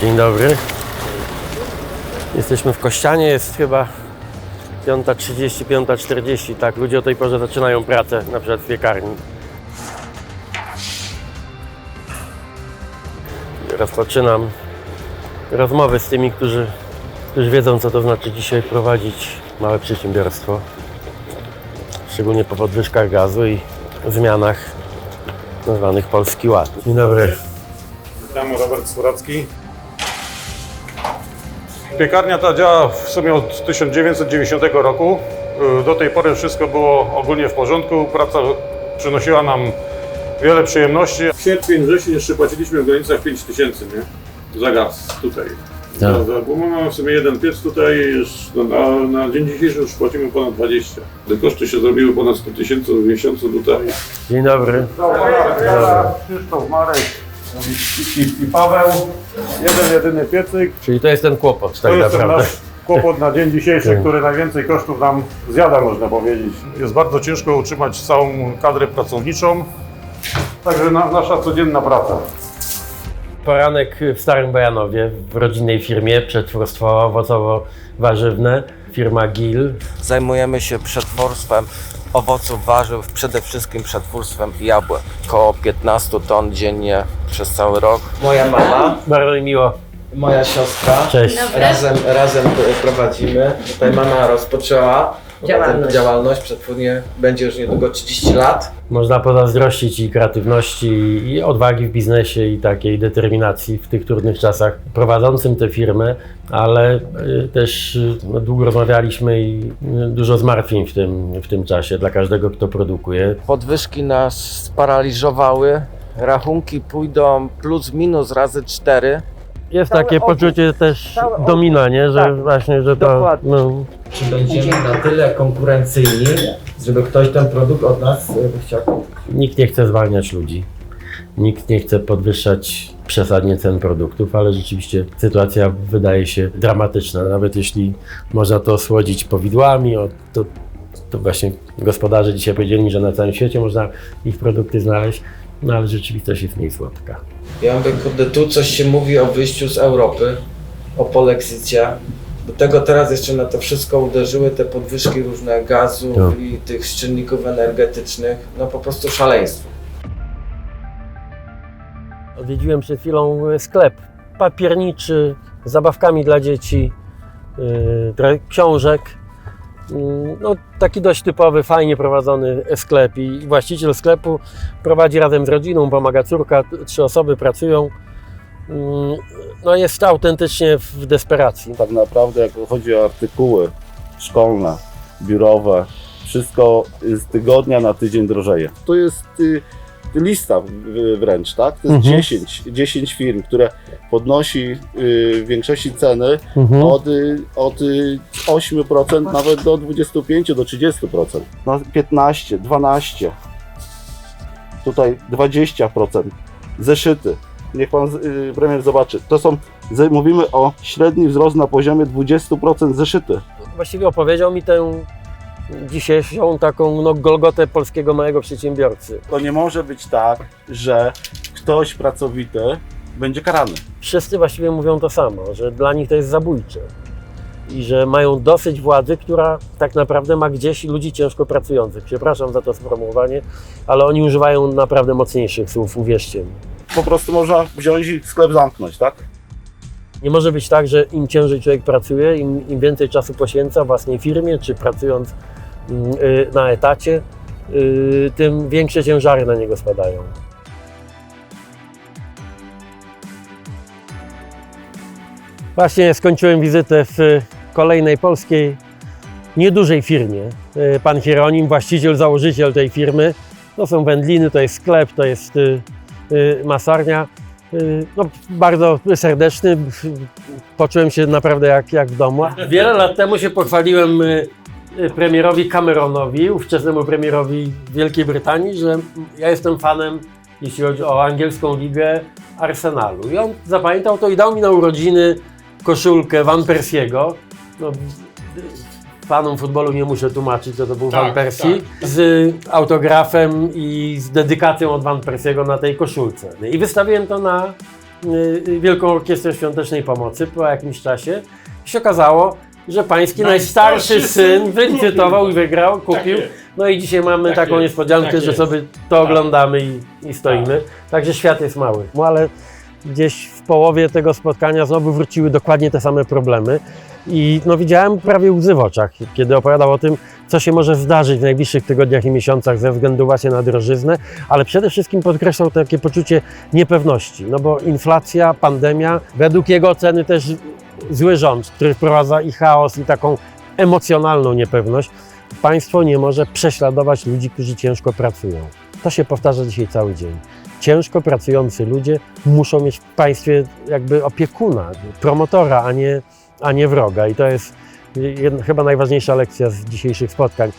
Dzień dobry. Jesteśmy w Kościanie, jest chyba 5.30, 5.40, tak, ludzie o tej porze zaczynają pracę, na przykład w piekarni. Rozpoczynam rozmowy z tymi, którzy, którzy wiedzą, co to znaczy dzisiaj prowadzić małe przedsiębiorstwo. Szczególnie po podwyżkach gazu i zmianach nazwanych Polski Ład. Dzień dobry. Witam, Robert Suracki. Piekarnia ta działa w sumie od 1990 roku. Y, Do tej pory wszystko było ogólnie w porządku. Praca przynosiła nam wiele przyjemności. W sierpień, wrzesień jeszcze płaciliśmy w granicach 5 tysięcy, nie? Za gaz tutaj. Tak. Za, za, bo mamy w sumie jeden piec tutaj, już no, na, na dzień dzisiejszy już płacimy ponad 20. Te koszty się zrobiły ponad 100 tysięcy w miesiącu tutaj. Dzień dobry. Krzysztof, Marek i, i, Paweł. Jeden, jedyny piecyk. Czyli to jest ten kłopot To tak jest ten naprawdę. nasz kłopot na dzień dzisiejszy, Tak. który najwięcej kosztów nam zjada, można powiedzieć. Jest bardzo ciężko utrzymać całą kadrę pracowniczą. Także na, nasza codzienna praca. Poranek w Starym Bojanowie w rodzinnej firmie przetwórstwo owocowo-warzywne, firma GIL. Zajmujemy się przetwórstwem owoców, warzyw, przede wszystkim przetwórstwem jabłek. Koło 15 ton dziennie przez cały rok. Moja mama, Bardzo mi miło. Moja siostra. Cześć. Razem, razem prowadzimy. Tutaj mama rozpoczęła Działalność. działalność przetwórnie będzie już niedługo 30 lat. Można pozazdrościć i kreatywności, i odwagi w biznesie, i takiej determinacji w tych trudnych czasach prowadzącym tę firmę, ale y, też y, no, długo rozmawialiśmy i y, dużo zmartwień w tym, w tym czasie dla każdego, kto produkuje. Podwyżki nas sparaliżowały. Rachunki pójdą plus minus razy 4. Jest Cały takie poczucie też Cały domina, nie? że Tak. właśnie, że to Dokładnie. no, Czy będziemy na tyle konkurencyjni, żeby ktoś ten produkt od nas e, chciał kupić? Nikt nie chce zwalniać ludzi. Nikt nie chce podwyższać przesadnie cen produktów, ale rzeczywiście sytuacja wydaje się dramatyczna. Nawet jeśli można to osłodzić powidłami, o, to, to właśnie gospodarze dzisiaj powiedzieli mi, że na całym świecie można ich produkty znaleźć, no ale rzeczywistość jest mniej słodka. Ja mówię, kurde, tu coś się mówi o wyjściu z Europy, o polexicie. Do tego teraz jeszcze na to wszystko uderzyły te podwyżki różne gazów Tak. i tych czynników energetycznych. No po prostu szaleństwo. Odwiedziłem przed chwilą sklep papierniczy z zabawkami dla dzieci, yy, książek. Yy, No, taki dość typowy, fajnie prowadzony sklep i właściciel sklepu prowadzi razem z rodziną, pomaga córka, trzy osoby pracują. Yy, No jest autentycznie w desperacji. tak naprawdę jak chodzi o artykuły szkolne, biurowe, wszystko z tygodnia na tydzień drożeje. To jest y, lista wręcz, tak? To jest Mhm. 10, 10 firm, które podnosi y, w większości ceny Mhm. od, y, od y, 8% nawet do 25 do 30%. No 15, 12. Tutaj 20%. Zeszyty. Niech pan y, premier zobaczy. To są, mówimy o średni wzrost na poziomie 20% zeszyty. Właściwie opowiedział mi tę dzisiejszą taką no, golgotę polskiego małego przedsiębiorcy. To nie może być tak, że ktoś pracowity będzie karany. wszyscy właściwie mówią to samo, że dla nich to jest zabójcze i że mają dosyć władzy, która tak naprawdę ma gdzieś ludzi ciężko pracujących. Przepraszam za to sformułowanie, ale oni używają naprawdę mocniejszych słów, uwierzcie mi. Po prostu można wziąć i sklep zamknąć, tak? Nie może być tak, że im ciężej człowiek pracuje, im, im więcej czasu poświęca własnej firmie, czy pracując mm, y, na etacie, y, tym większe ciężary na niego spadają. Właśnie skończyłem wizytę w kolejnej polskiej, niedużej firmie. Y, Pan Hieronim, właściciel, założyciel tej firmy. To są wędliny, to jest sklep, to jest y, y, masarnia. Y, No, bardzo serdeczny. Poczułem się naprawdę jak, jak w domu. Wiele lat temu się pochwaliłem y, y, premierowi Cameronowi, ówczesnemu premierowi Wielkiej Brytanii, że ja jestem fanem, jeśli chodzi o angielską ligę, Arsenalu. I on zapamiętał to i dał mi na urodziny koszulkę Van Persiego. No, fanom futbolu nie muszę tłumaczyć, co to był Van Persie. Z autografem i z dedykacją od Van Persiego na tej koszulce. I wystawiłem to na y, Wielką Orkiestrę Świątecznej Pomocy po jakimś czasie. I się okazało, że pański Najstarszy najstarszy syn syn wylicytował i wygrał, kupił. jest. No i dzisiaj mamy Tak taką jest, niespodziankę, tak że jest. sobie to oglądamy i, i stoimy. Także świat jest mały. No ale gdzieś w połowie tego spotkania znowu wróciły dokładnie te same problemy. I no, widziałem prawie łzy w oczach, kiedy opowiadał o tym, co się może zdarzyć w najbliższych tygodniach i miesiącach ze względu właśnie na drożyznę, ale przede wszystkim podkreślał takie poczucie niepewności, no bo inflacja, pandemia, według jego oceny też zły rząd, który wprowadza i chaos, i taką emocjonalną niepewność. Państwo nie może prześladować ludzi, którzy ciężko pracują. To się powtarza dzisiaj cały dzień. Ciężko pracujący ludzie muszą mieć w państwie jakby opiekuna, promotora, a nie, a nie wroga. I to jest jedna, chyba najważniejsza lekcja z dzisiejszych spotkań.